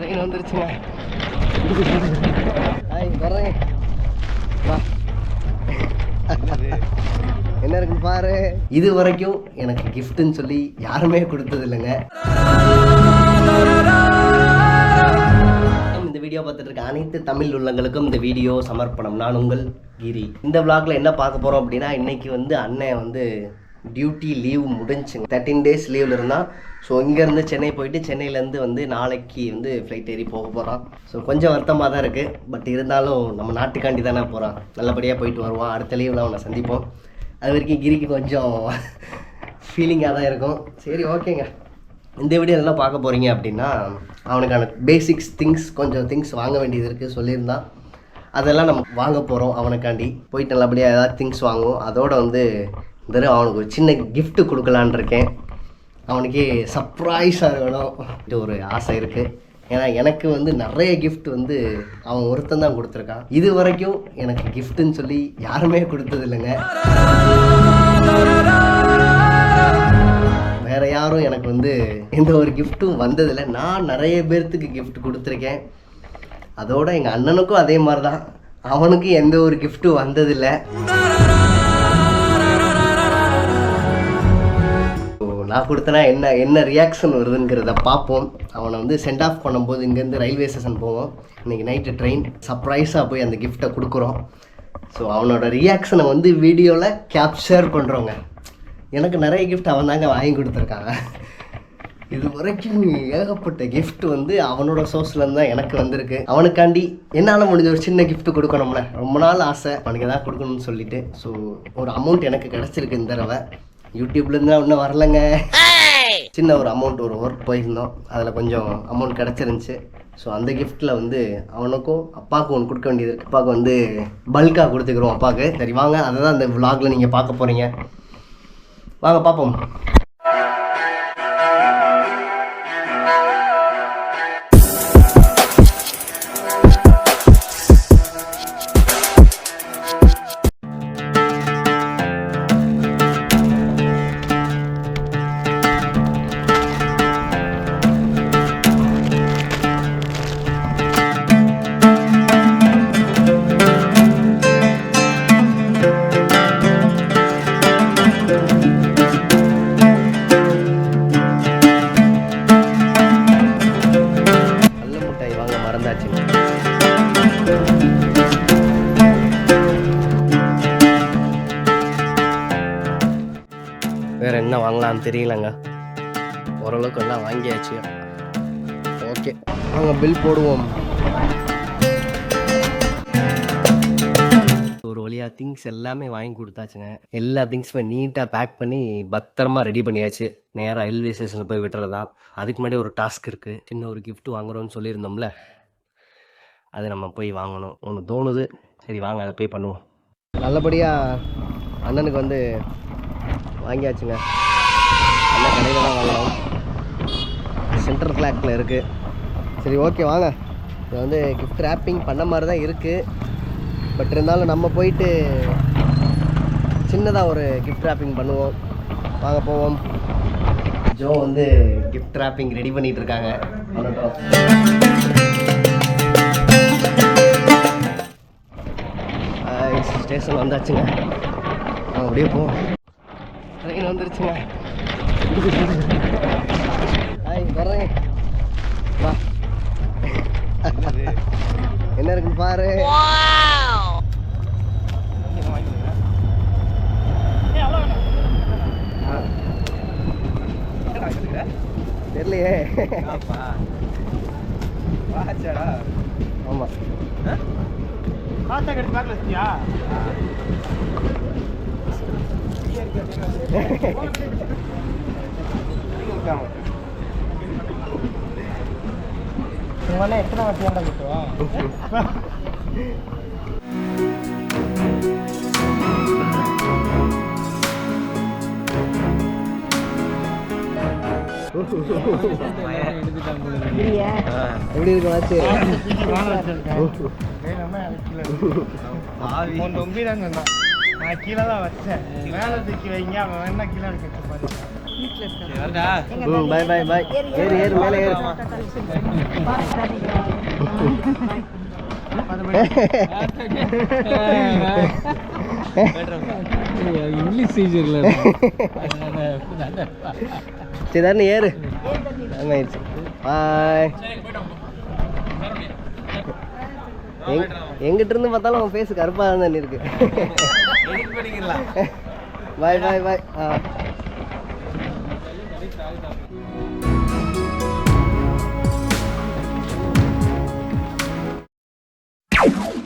Train வந்துருச்சுங்க. Hi வர்றேன். வா. என்ன இருக்குன்னு பாரு? இது வரைக்கும் எனக்கு கிஃப்ட்னு சொல்லி யாருமே கொடுத்தது இல்லைங்க இந்த வீடியோ பார்த்துட்டு இருக்க அனைத்து தமிழ் உள்ளங்களுக்கும் இந்த வீடியோ சமர்ப்பணம். நான் உங்கள் கிரி. இந்த vlogல என்ன பார்க்க போகிறோம் அப்படின்னா இன்னைக்கு வந்து அண்ணன் வந்து டியூட்டி லீவ் முடிஞ்சுங்க. தேர்ட்டின் டேஸ் லீவில் இருந்தால் ஸோ இங்கேருந்து சென்னை போயிட்டு சென்னையிலேருந்து வந்து நாளைக்கு வந்து ஃப்ளைட் ஏறி போக போகிறான் ஸோ கொஞ்சம் வருத்தமாக தான் இருக்குது பட் இருந்தாலும் நம்ம நாட்டுக்காண்டி தானே போகிறான் நல்லபடியாக போயிட்டு வருவான். அடுத்த லீவில் அவனை சந்திப்போம். அது வரைக்கும் கிரிக்கு கொஞ்சம் ஃபீலிங்காக தான் இருக்கும். சரி ஓகேங்க. இந்த வீடியோ என்ன பார்க்க போகிறீங்க அப்படின்னா அவனுக்கான பேசிக்ஸ் திங்ஸ் கொஞ்சம் திங்ஸ் வாங்க வேண்டியது இருக்குது சொல்லியிருந்தான் அதெல்லாம் நம்ம வாங்க போகிறோம் அவனுக்காண்டி. போயிட்டு நல்லபடியாக ஏதாவது திங்ஸ் வாங்குவோம். அதோட வந்து இந்த தடவை அவனுக்கு ஒரு சின்ன கிஃப்ட்டு கொடுக்கலான்னு இருக்கேன். அவனுக்கே சர்ப்ரைஸாக இருக்கணும். இது ஒரு ஆசை இருக்குது ஏன்னா எனக்கு வந்து நிறைய கிஃப்ட் வந்து அவன் ஒருத்தன் தான் கொடுத்துருக்கான். இது வரைக்கும் எனக்கு கிஃப்ட்டுன்னு சொல்லி யாருமே கொடுத்தது இல்லைங்க வேற யாரும் எனக்கு வந்து எந்த ஒரு கிஃப்ட்டும் வந்ததில்லை. நான் நிறைய பேர்த்துக்கு கிஃப்ட் கொடுத்துருக்கேன். அதோட எங்கள் அண்ணனுக்கும் அதே மாதிரி தான் அவனுக்கு எந்த ஒரு கிஃப்ட்டும் வந்ததில்லை. நான் கொடுத்தனா என்ன என்ன ரியாக்ஷன் வருதுங்கிறத பார்ப்போம். அவனை வந்து சென்ட் ஆஃப் பண்ணும்போது இங்கேருந்து ரயில்வே ஸ்டேஷன் போவோம். இன்னைக்கு நைட்டு ட்ரெயின் சர்ப்ரைஸாக போய் அந்த கிஃப்ட்டை கொடுக்குறோம். ஸோ அவனோட ரியாக்ஷனை வந்து வீடியோவில் கேப்சர் பண்ணுறோங்க எனக்கு நிறைய கிஃப்ட் அவன் தாங்க வாங்கி கொடுத்துருக்காங்க. இது வரைக்கும் ஏகப்பட்ட கிஃப்ட் வந்து அவனோட சோர்ஸ்லேருந்து தான் எனக்கு வந்திருக்கு. அவனுக்காண்டி என்னால் முடிஞ்ச ஒரு சின்ன கிஃப்ட் கொடுக்கணும்ல. ரொம்ப நாள் ஆசை. அவனுக்கு எதாவது கொடுக்கணும்னு சொல்லிட்டு. ஸோ ஒரு அமௌண்ட் எனக்கு கிடச்சிருக்கு இந்த தடவை. யூடியூப்லேருந்து இன்னும் வரலங்க. சின்ன ஒரு அமௌண்ட் ஒரு ஒர்க் போயிருந்தோம். அதில் கொஞ்சம் அமௌண்ட் கிடச்சிருந்துச்சு. ஸோ அந்த கிஃப்ட்டில் வந்து அவனுக்கும் அப்பாவுக்கும் ஒன்று கொடுக்க வேண்டியது இருக்கு. அப்பாவுக்கு வந்து பல்காக கொடுத்துக்கிறோம் அப்பாவுக்கு. சரி வாங்க. அதை தான் அந்த vlogல நீங்கள் பார்க்க போகிறீங்க வாங்க பார்ப்போம். வேற என்ன வாங்கலாம்னு தெரியலங்க. ஓரளவுக்கு எல்லாம் வாங்கியாச்சு. ஓகே நாங்கள் பில் போடுவோம். ஒரு வழியா திங்ஸ் எல்லாமே வாங்கி கொடுத்தாச்சுங்க. எல்லா திங்ஸுமே நீட்டாக பேக் பண்ணி பத்திரமா ரெடி பண்ணியாச்சு. நேராக ரயில்வே ஸ்டேஷனில் போய் விட்டுறதா. அதுக்கு முன்னாடி ஒரு டாஸ்க் இருக்குது சின்ன ஒரு கிஃப்ட் வாங்குறோம்னு சொல்லியிருந்தோம்ல. அது நம்ம போய் வாங்கணும். ஒன்று தோணுது சரி வாங்க அதை போய் பண்ணுவோம். நல்லபடியாக அண்ணனுக்கு வந்து வாங்கியாச்சுங்க. அண்ணன் கடையில் தான் வாங்கணும் சென்ட்ரல் கிளாக்கில் இருக்குது சரி ஓகே வாங்க. இது வந்து கிஃப்ட் ரேப்பிங் பண்ண மாதிரி தான் இருக்குது பட் இருந்தாலும் நம்ம போயிட்டு சின்னதாக ஒரு கிஃப்ட் ரேப்பிங் பண்ணுவோம். வாங்க போவோம். ஜோ வந்து கிஃப்ட் ரேப்பிங் ரெடி பண்ணிகிட்ருக்காங்க இருக்காங்க. பண்ணட்டும் ஸ்டேஷன் வந்தாச்சுங்க. வாங்க அப்படியே போவோம். ட்ரெயின் வந்துருச்சுங்க. ஹாய் வர்றேன். வா. என்ன இருக்குன்னு பாரு. தெரியலையே. ஆமா. எத்தனை வாட்டி ஏன்டா குத்துவா எப்படி இருக்கு வாட்ச் நான் கீழே தான் வச்சேன். மேலே தூக்கி வைங்க அவன் வேணா கீழே ம் பாய் பாய் பாய் ஏறு ஏறு. மேலே ஏறு. இங்கிலீஷ் டீச்சர்ல சரி தானே ஏறு. ஆயிடுச்சு. பாய் எங்கிட்ட இருந்து பார்த்தாலும் அவன் ஃபேஸ் கருப்பாக தான் இருக்கு. பாய் பாய் பாய் ஆ.